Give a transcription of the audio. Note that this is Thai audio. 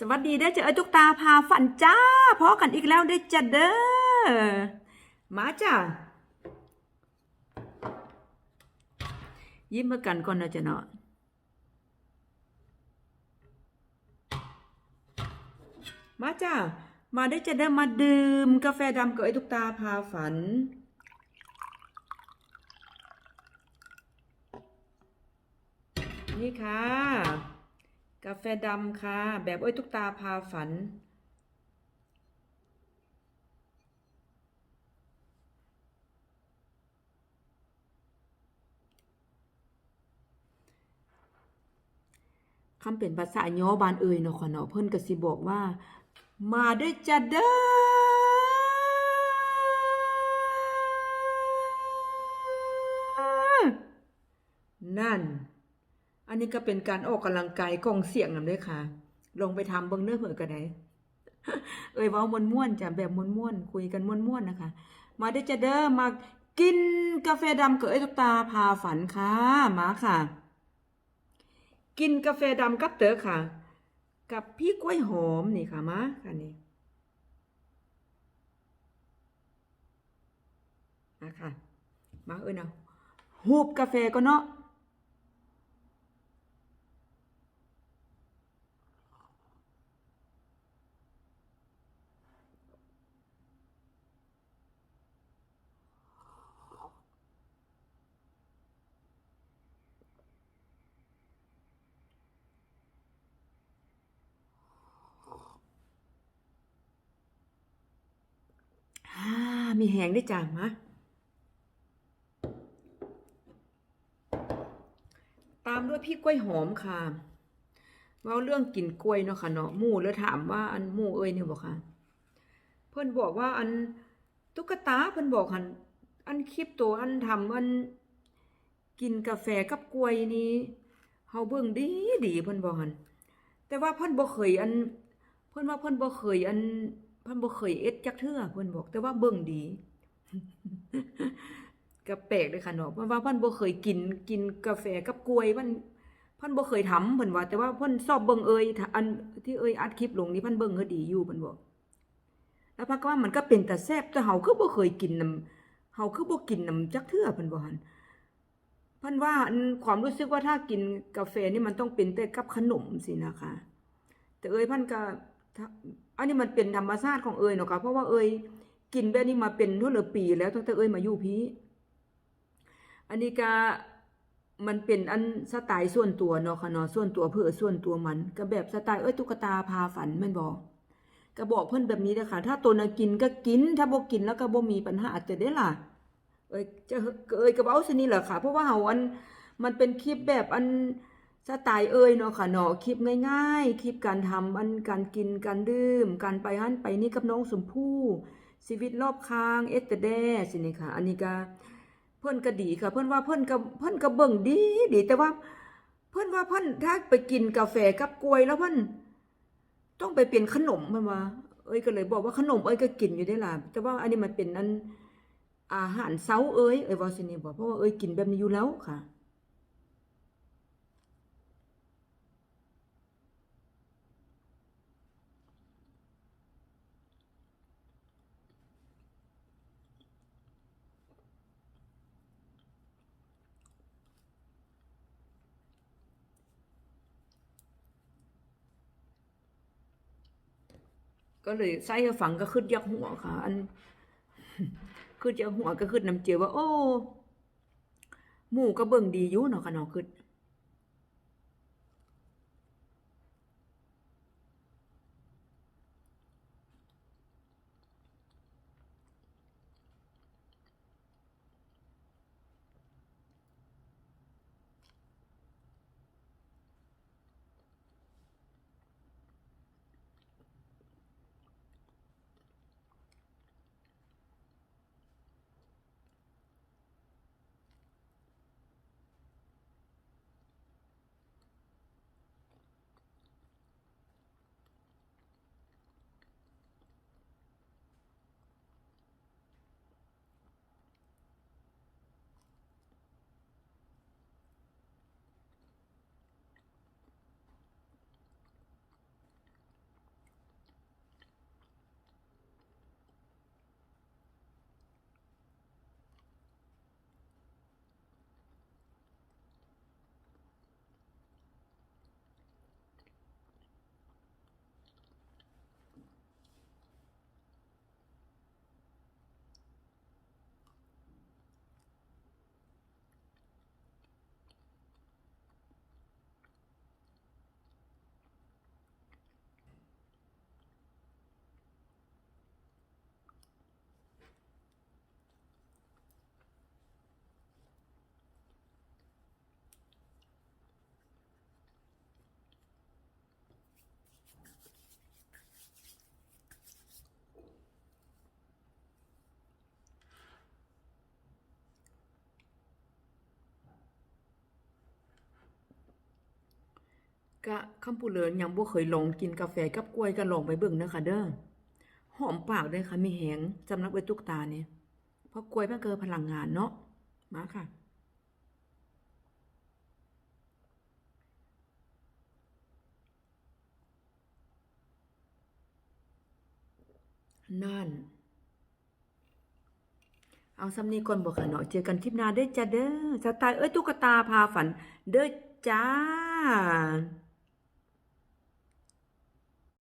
สวัสดีได้เจอไอ้ตุ๊กตาพาฝันจ้าพอกันอีกแล้วได้จ้ะเด้อมาจ้ายิ้มมากันก่อนนะจ๊ะเนาะมาจ้ามาได้อจะได้อมาดื่มกาแฟดำกับไอ้ตุ๊กตาพาฝัน นี่ค่ะ กาแฟดำค่ะ แบบอ้อยทุกตาพาฝัน คำเป็นภาษาย้อบานเอ่ยเนาะค่ะเนาะเพิ่นก็สิบอกว่า มาด้วยจ้ะเด้อนั่น อันนี้ก็เป็นการออกกำลังกายกองเสียงนำด้วยค่ะ ลงไปทำเบิ่งเนื้อเหือกันไดเอ้ยว้ามวนม่วนๆจ้ะแบบม่วนม่วนๆคุยกันม่วนม่วนๆนะคะ มาได้จะเด้อมากินกาแฟดำกับไอ้ตุ๊กตาพาฝันค่ะมาค่ะ กินกาแฟดำกับเต๋อค่ะ กับพี่กล้วยหอมนี่ค่ะมาค่ะนี่มาค่ะมาเอ้ยเนาะหูบกาแฟก็เนาะ อ่า มีแหงได้จ้ามะตามด้วยพี่กล้วยหอมค่ะเว่าเรื่องกินกล้วยเนาะค่ะเนาะหมู่แล้วถามว่าอันหมู่เอ้ยเนี่ยบอกค่ะ เพิ่นบอกว่าอันตุ๊กตาเพิ่นบอกหันอันคลิปตัวอันทำอันกินกาแฟกับกล้วยนี้เฮาเบิ่งดีดีเพิ่นบอกหันแต่ว่าเพิ่นบ่เคยอัน เพิ่นว่าเพิ่นบ่เคยอัน เพิ่นบ่เคยเอ็ดจักเทื่อเพิ่นบอก แต่ว่าเบิ่งดีก็แปลกเลยค่ะเนาะเพราะว่าเพิ่นบ่เคยกินกินกาแฟกับกล้วยเพิ่นเพิ่นบ่เคยทำเพิ่นว่า แต่ว่าเพิ่นชอบเบิ่งเอ่ยอันที่เอ่ยอัดคลิปลงนี่เพิ่นเบิ่งเฮ็ดดีอยู่เพิ่นบอกแล้วพักว่ามันก็เป็นแต่แซ่บแต่เฮาคือบ่เคยกินนำเฮาคือบ่กินนำจักเทื่อเพิ่นบ่หั่นเพิ่นว่าความรู้สึกว่าถ้ากินกาแฟนี่มันต้องเป็นแต่กับขนมสินะคะ แต่เอ่ยเพิ่นก็ อันนี้มันเป็นธรรมชาติของเอ่ยเนาะค่ะเพราะว่าเอ่ยกินแบบนี้มาเป็นทั่วละปีแล้วตั้งแต่เอ่ยมาอยู่พีอันนี้ก็มันเป็นอันสไตล์ส่วนตัวเนาะค่ะเนาะส่วนตัวเพื่อส่วนตัวมันก็แบบสไตล์เอ้ยตุ๊กตาพาฝันม่นบ่ก็บอกเพิ่อนแบบนี้เด้อค่ะถ้าตัวนะกินก็กิน ถ้าบ่กินแล้วก็บ่มีปัญหาอาจจะได้ล่ะ เอ้ยจะเอ้ยก็เว้าซะนี่แหละค่ะเพราะว่าเฮาอันมันเป็นคลิปแบบอัน สไตล์เอ้ยเนาะค่ะเนาะคลิปง่ายๆ คลิปการทำอันการกินการดื่ม การไปหั่นไปนี่กับน้องสมพู่ชีวิตรอบข้างเอสเตเดสินี่ค่ะ อันนี้ก็เพิ่นก็ดีค่ะ เพิ่นว่าเพิ่นก็เพิ่นก็เบิ่งดีดีแต่ว่า เพิ่นว่าเพิ่นถ้าไปกินกาแฟกับกล้วยแล้วเพิ่นต้องไปเป็นขนมมันว่าเอ้ยก็เลยบอกว่าขนมเอ้ยก็กินอยู่ได้ล่ะแต่ว่าอันนี้มันเป็นอันอาหารเช้าเอ้ยเอ้ยว่าสินี่บอกเพราะว่าเอ้ยกินแบบนี้อยู่แล้วค่ะ ก็เลยใส่ให้ฟังก็ขึ้นยักหัวค่ะ อันขึ้นยักหัวก็ขึ้นน้ำเจียวว่า โอ้หมูก็เบิ่งดีอยู่เนาะค่ะเนาะขึ้น ก็คำผู้เลินยังบ่เคยลองกินกาแฟกับกล้วยก็ลองไปเบิ่งเด้อค่ะเด้อหอมปากเด้ค่ะมีแหงสำหรับไว้ตุกตาเนี่ยเพราะกล้วยมันเกิดพลังงานเนาะมาค่ะ นั่น เอาซ้ำนี้ก่อนบอกค่ะเนาะเจอกันคลิปหน้าเด้อจ้าเด้อสไตล์เอ้ยตุ๊กตาพาฝัน เด้อจ้า